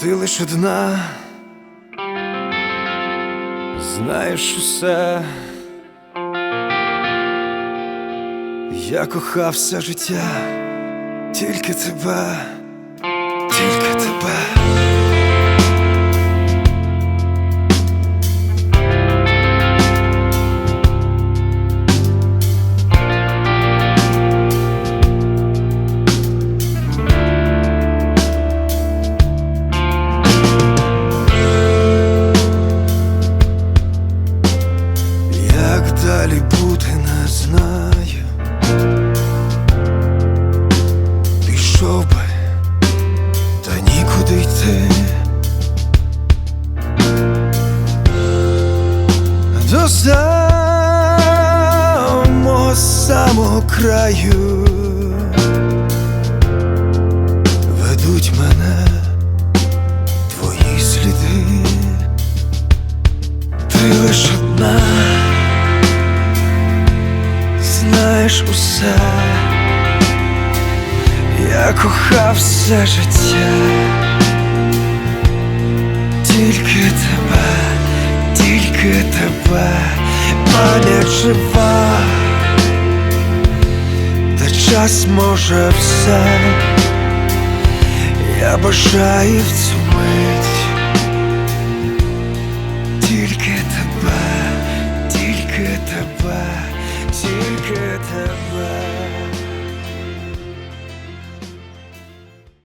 Ти лиш одна, знаєш усе. Я кохав все життя, тільки тебе, далі бути, не знаю. Пішов би, та нікуди йти. До самого самого краю ведуть мене твої сліди. Ти лиш одна, знаєш усе, я кохав все життя, тільки тебе, тільки тебе, пам'ять жива, та час може все, я бажаю в цю мить. Тільки тебе, тільки тебе. Chỉ 官